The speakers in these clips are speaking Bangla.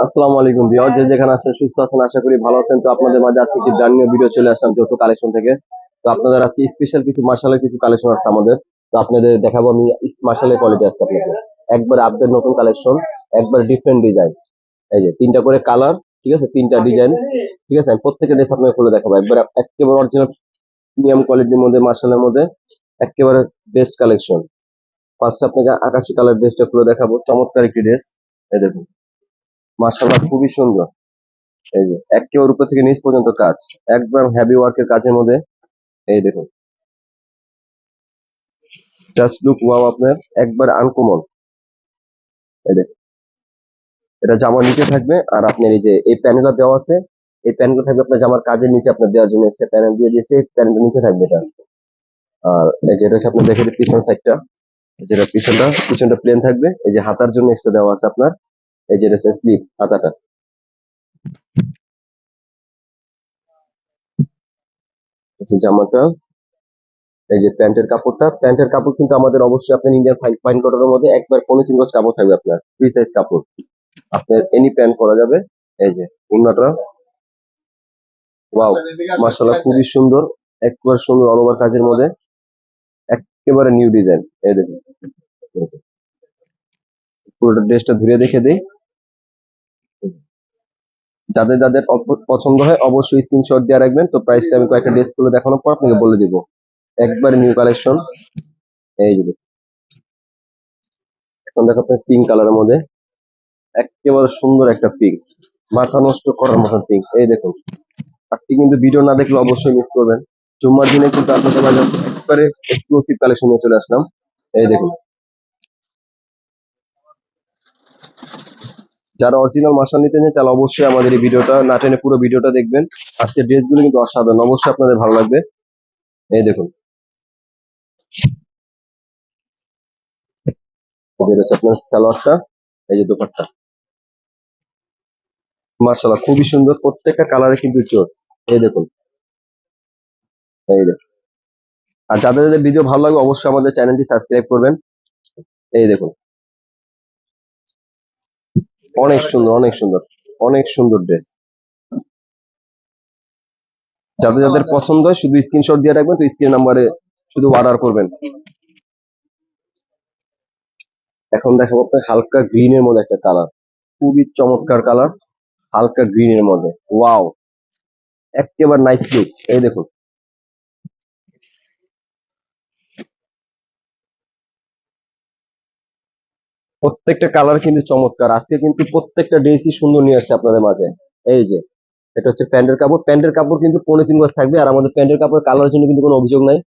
আসসালামু আলাইকুম বিয়ার যে যেখানে আছেন সুস্থ আছেন আশা করি ভালো আছেন। তো আপনাদের মাঝে আজকে একটি ব্র্যান্ড নিউ ভিডিও চলে আসলাম যৌথ কালেকশন থেকে। তো আপনাদের আজকে স্পেশাল কিছু মার্শালের কিছু কালেকশন আসছে আমাদের। তো আপনাদের দেখাবো আমি মার্শালের কোয়ালিটি আজকে আপনাদের। একবার আপডেট নতুন কালেকশন একবার ডিফারেন্ট ডিজাইন এই যে তিনটা করে কালার ঠিক আছে? তিনটা ডিজাইন ঠিক আছে? আমি প্রত্যেকটা ড্রেস আপনাকে খুলে দেখাবো। একবার একেবারে অরিজিনাল প্রিমিয়াম কোয়ালিটির মধ্যে মার্শালের মধ্যে একেবারে বেস্ট কালেকশন ফার্স্ট আপনাকে আকাশি কালার ড্রেসটা খুলে দেখাবো। চমৎকার একটি ড্রেস এই দেখুন। মার্শাল্লাহ খুবই সুন্দর। এই যে একেবারে উপর থেকে নিচ পর্যন্ত কাজ। একদম হেভি ওয়ার্কের কাজের মধ্যে। এই দেখুন। জাস্ট লুক ওয়াও আপনার একবার আনকমন এই দেখুন। এটা জামার নিচে থাকবে আর আপনার এই যে এই প্যানেলটা দেওয়া আছে। এই প্যানেলটা থাকবে আপনার জামার কাজের নিচে আপনার দেওয়ার জন্য এক্সট্রা প্যানেল দিয়ে দিয়েছে। এই প্যানেলটা নিচে থাকবে এটা। আর এই যেটা হচ্ছে আপনার দেখে পিছন সাইডটা যেটা পিছনটা পিছনটা প্লেন থাকবে। এই যে হাতার জন্য এক্সট্রা দেওয়া আছে আপনার। এই যেটা হচ্ছে স্লিপ হাতাটা। জামাটা, এই যে প্যান্টের কাপড়টা, প্যান্টের কাপড় কিন্তু আমাদের অবশ্যই আপনার ইন্ডিয়ান ফাইন কটনের মধ্যে একবার কোনো তিন গজ কাপড় থাকবে আপনার ফ্রি সাইজ কাপড়। আপনার এনি প্যান্ট করা যাবে, এই যে উন্নাটা ওয়াও মাশাআল্লাহ, খুবই সুন্দর, একবার সুন্দর অল ওভার কাজের মধ্যে। একেবারে নিউ ডিজাইন এই দেখুন। পুরোটা ড্রেসটা ধুয়ে দেখে দেই। যাদের যাদের পছন্দ হয় অবশ্যই স্ক্রিনশট দিয়ে রাখবেন। তো প্রাইসটা আমি কয়েকটা ড্রেসগুলো দেখানোর পর আপনাকে বলে দিব। একবার নিউ কালেকশন এই যে। এখন দেখো আপনার পিঙ্ক কালারের মধ্যে। একেবারে সুন্দর একটা পিঙ্ক মাথা নষ্ট করার মতন পিঙ্ক এই দেখুন। আজকে কিন্তু ভিডিও না দেখলে অবশ্যই মিস করবেন। জুম্মার দিনে কিন্তু আপনাদের মাঝে একবারে এক্সক্লুসিভ কালেকশন নিয়ে চলে আসলাম। এই দেখুন। যারা অরিজিনাল মার্শাল নিতে চান, তাহলে অবশ্যই আমাদের এই ভিডিওটা না টেনে পুরো ভিডিওটা দেখবেন। আজকের ড্রেসগুলো কিন্তু অসাধারণ। অবশ্যই আপনাদের ভালো লাগবে। এই দেখুন। হচ্ছে আপনার সালোয়ারটা, এই যে দোপাট্টা। মার্শাল্লাহ খুবই সুন্দর। প্রত্যেকটা কালারে কিন্তু চোস এই দেখুন। এই দেখুন। আর যাদের যাদের ভিডিও ভালো লাগবে, অবশ্যই আমাদের চ্যানেলটি সাবস্ক্রাইব করবেন। এই দেখুন। অনেক সুন্দর অনেক সুন্দর অনেক সুন্দর ড্রেস যাদের যাদের পছন্দ হয় শুধু স্ক্রিনশট দিয়ে রাখবেন তো স্ক্রিন নাম্বারে শুধু অর্ডার করবেন। এখন দেখাবো আপনার হালকা গ্রিন এর মধ্যে একটা কালার খুবই চমৎকার কালার হালকা গ্রিন এর মধ্যে। ওয়াও একেবারে নাইস লুক এই দেখুন প্রত্যেকটা কালার কিন্তু চমৎকার। আজকে কিন্তু প্রত্যেকটা ড্রেসই সুন্দর নিয়ে আসছে আপনাদের মাঝে। এই যে, এটা হচ্ছে প্যান্টের কাপড়। প্যান্টের কাপড় কিন্তু পনেরো তিন গজ থাকবে, আর আমাদের প্যান্টের কাপড় কালারের জন্য কিন্তু কোনো অভিযোগ নাই।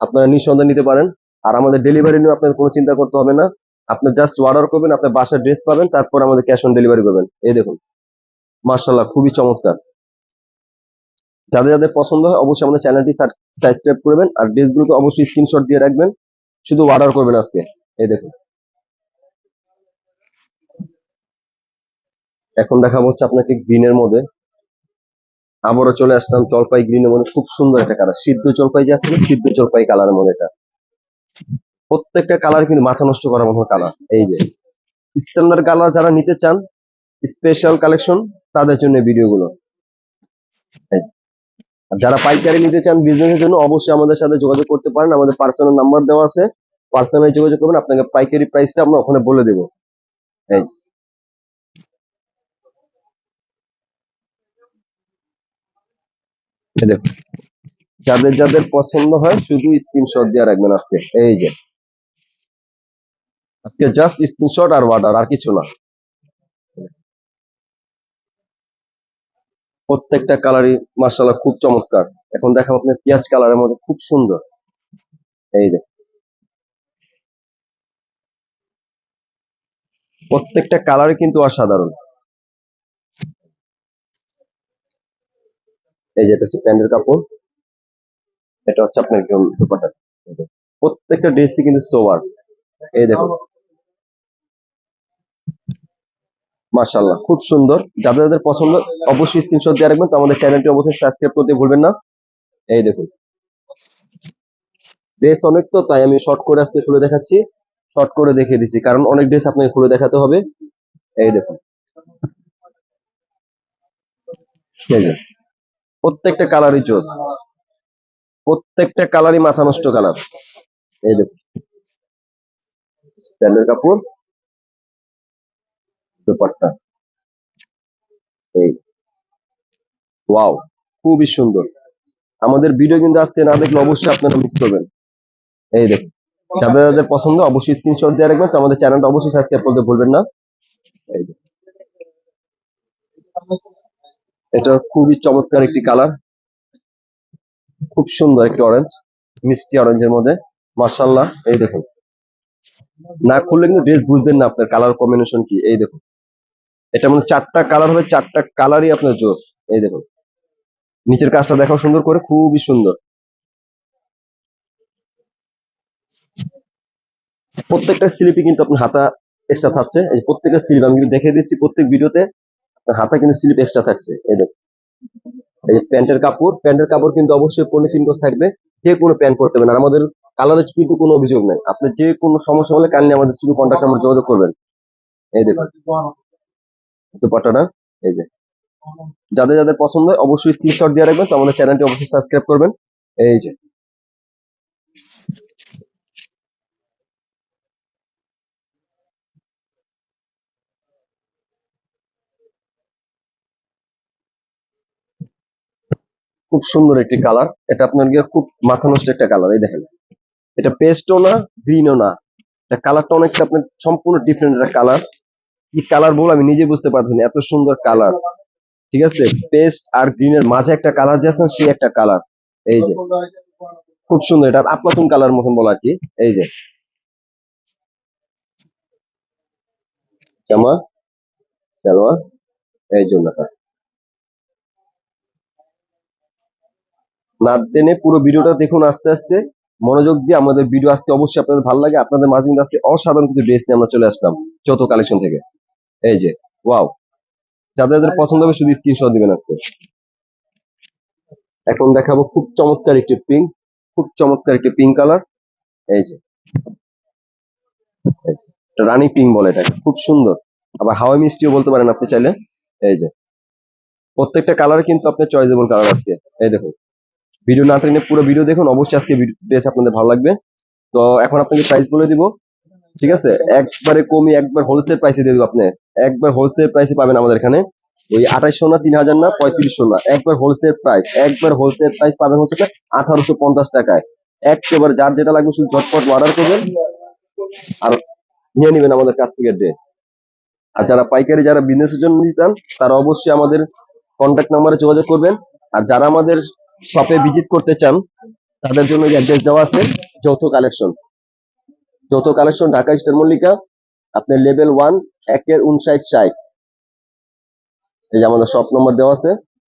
আপনারা নিঃসন্দেহ নিতে পারেন। আর আমাদের ডেলিভারি নিয়ে আপনাদের কোনো চিন্তা করতে হবে না। আপনি জাস্ট অর্ডার করবেন, আপনার বাসার ড্রেস পাবেন, তারপর আমাদের ক্যাশ অন ডেলিভারি করবেন। এই দেখুন মার্শাল্লাহ খুবই চমৎকার। যাদের যাদের পছন্দ হয়, অবশ্যই আমাদের চ্যানেলটি সাবস্ক্রাইব করবেন, আর ড্রেসগুলোকে অবশ্যই স্ক্রিনশট দিয়ে রাখবেন। শুধু অর্ডার করবেন আজকে। এই দেখুন। এখন দেখাবো হচ্ছে আপনাকে গ্রিনের মধ্যে। আবারও চলে আসলাম জলপাই গ্রিনের মধ্যে। খুব সুন্দর একটা কালার সিদ্ধ জলপাই যে আছে সিদ্ধ জলপাই কালারের মধ্যে এটা। প্রত্যেকটা কালার কিন্তু মাথা নষ্ট করার মতো কালার এই যে স্ট্যান্ডার্ড কালার যারা নিতে চান স্পেশাল কালেকশন তাদের জন্য ভিডিওগুলো যারা পাইকারি নিতে চান বিজনেসের জন্য, অবশ্যই আমাদের সাথে যোগাযোগ করতে পারেন। আমাদের পার্সোনাল নাম্বার দেওয়া আছে। পার্সোনালি যোগাযোগ করবেন। আপনাকে পাইকারি প্রাইসটা আমরা ওখানে বলে দেবো। এই যে। এই দেখুন। যাদের যাদের পছন্দ হয়, শুধু স্ক্রিনশট দিয়ে রাখবেন আজকে। এই যে। আজকে জাস্ট স্ক্রিনশট আর অর্ডার আর কিছু না। প্রত্যেকটা কালারই মার্শাল্লাহ খুব চমৎকার। এখন দেখাবো আপনার পেঁয়াজ কালারের মধ্যে, খুব সুন্দর। এই যে। প্রত্যেকটা কালারই কিন্তু অসাধারণ। এই যে এটা হচ্ছে প্যান্টের কাপড়, এটা হচ্ছে আপনার একদম দুপাটা। প্রত্যেকটা ড্রেসই কিন্তু সোবার এই দেখুন। মাশাল্লাহ খুব সুন্দর। যাদের যাদের পছন্দ, অবশ্যই স্ক্রিনশট দিয়ে রাখবেন। তো আমাদের চ্যানেলটি অবশ্যই সাবস্ক্রাইব করতে ভুলবেন না। এই দেখুন। ড্রেস অনেক তো, তাই আমি শর্ট করে আজকে খুলে দেখাচ্ছি। শর্ট করে দেখিয়ে দিচ্ছি, কারণ অনেক ড্রেস আপনাকে খুলে দেখাতে হবে। এই দেখুন। প্রত্যেকটা কালারই চোস প্রত্যেকটা কালারই মাথা নষ্ট কালার এই প্যান্টের কাপড়। দুপাট্টা। এই। ওয়াও, খুবই সুন্দর। আমাদের ভিডিও কিন্তু আজকে না দেখলে অবশ্যই আপনারা মিস করবেন। এই দেখুন। যাদের যাদের পছন্দ, অবশ্যই স্ক্রিনশট দিয়ে রাখবেন। তো আমাদের চ্যানেলটা অবশ্যই সাবস্ক্রাইব করতে ভুলবেন না। এই দেখুন। এটা খুবই চমৎকার একটি কালার। খুব সুন্দর একটি অরেঞ্জ মিষ্টি অরেঞ্জের মধ্যে। মার্শাল্লাহ এই দেখুন। না খুললে কিন্তু ড্রেস বুঝবেন না আপনার কালার কম্বিনেশন কি, এই দেখুন। এটা মানে চারটা কালার হবে, চারটা কালারই আপনার জোস, এই দেখুন। নিচের কাজটা দেখো সুন্দর করে, খুবই সুন্দর। প্রত্যেকটা স্লিপই কিন্তু আপনার হাতা এক্সট্রা থাকছে। এই প্রত্যেকটা স্লিপ আমি কিন্তু দেখে দিচ্ছি প্রত্যেক ভিডিওতে হাতা কিন্তু স্লিপ এক্সট্রা থাকছে, এই দেখুন এই যে প্যান্টের কাপড় প্যান্টের কাপড় কিন্তু অবশ্যই পনেরো তিন গজ থাকবে, যে কোনো প্যান্ট করতে পারেন। আমাদের কালারের কিন্তু কোনো অভিযোগ নেই। আপনি যে কোনো সমস্যা হলে কাইন্ডলি আমাদের শুধু কন্ট্যাক্ট নাম্বার যোগাযোগ করবেন। এই দেখুন এই যে। যাদের যাদের পছন্দ অবশ্যই স্ক্রিনশট দিয়ে রাখবেন। তো আমাদের চ্যানেলটি অবশ্যই সাবস্ক্রাইব করবেন। এই যে। খুব সুন্দর একটি কালার এটা আপনার গিয়ে খুব মাথা নষ্ট একটা কালার এই দেখেন। এটা পেস্টও না গ্রিনও না। এটা কালারটা অনেকটা আপনার সম্পূর্ণ ডিফারেন্ট একটা কালার কি কালার বল আমি নিজে বুঝতে পারছি না, এত সুন্দর কালার ঠিক আছে? পেস্ট আর গ্রিনের মাঝে একটা কালার যে আছে সেই একটা কালার এই যে। খুব সুন্দর, এটা আপলাতুন কালার মতন বলা আর কি। এই যে। জামা, সালোয়ার, এই জন্য না টেনে পুরো ভিডিওটা দেখুন আস্তে আস্তে। মনোযোগ দিয়ে আমাদের ভিডিও আসতে অবশ্যই আপনাদের ভালো লাগে। আপনাদের মাঝে কিন্তু অসাধারণ কিছু ড্রেস নিয়ে আমরা চলে আসলাম চৌথ কালেকশন থেকে। এই যে ওয়াও যাদের যাদের পছন্দ হবে শুধু স্ক্রিনশট দিবেন আজকে। এখন দেখাবো খুব চমৎকার একটি পিঙ্ক খুব চমৎকার একটি পিঙ্ক কালার এই যে এই যে। রানী পিঙ্ক বলে এটাকে, খুব সুন্দর। আবার হাওয়াই মিষ্টিও বলতে পারেন আপনি চাইলে। এই যে, প্রত্যেকটা কালার কিন্তু আপনার চয়েসেবল কালার আজকে। এই দেখুন ভিডিও না টেনে পুরো ভিডিও দেখুন। অবশ্যই আজকে ড্রেস আপনাদের ভালো লাগবে। তো এখন আপনাকে প্রাইস বলে দিব। ঠিক আছে? একবারে কমই, একবার হোলসেল প্রাইসে দিয়ে দেবো আপনি। একবার হোলসেল প্রাইসে পাবেন আমাদের এখানে। ওই আঠাইশশো না, তিন হাজার না, পঁয়ত্রিশশো না। একবার হোলসেল প্রাইস একবার হোলসেল প্রাইস পাবেন হচ্ছে আঠারোশো পঞ্চাশ টাকায়। একেবারে যার যেটা লাগবে শুধু ঝটপট অর্ডার করবেন। আর নিয়ে নেবেন আমাদের কাছ থেকে ড্রেস আর যারা পাইকারি, যারা বিজনেসের জন্য নিতে চান, তারা অবশ্যই আমাদের কন্ট্যাক্ট নাম্বারে যোগাযোগ করবেন। আর যারা আমাদের শপে ভিজিট করতে চান, তাদের জন্য অ্যাড্রেস দেওয়া আছে, যৌথ কালেকশন যৌথ কালেকশন ঢাকা স্টার মল্লিকা, আপনার লেভেল ওয়ান একের উনষাট সাইট এই যে আমাদের শপ নম্বর দেওয়া আছে।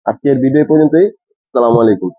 আজকের ভিডিও পর্যন্তই। আসসালামু আলাইকুম।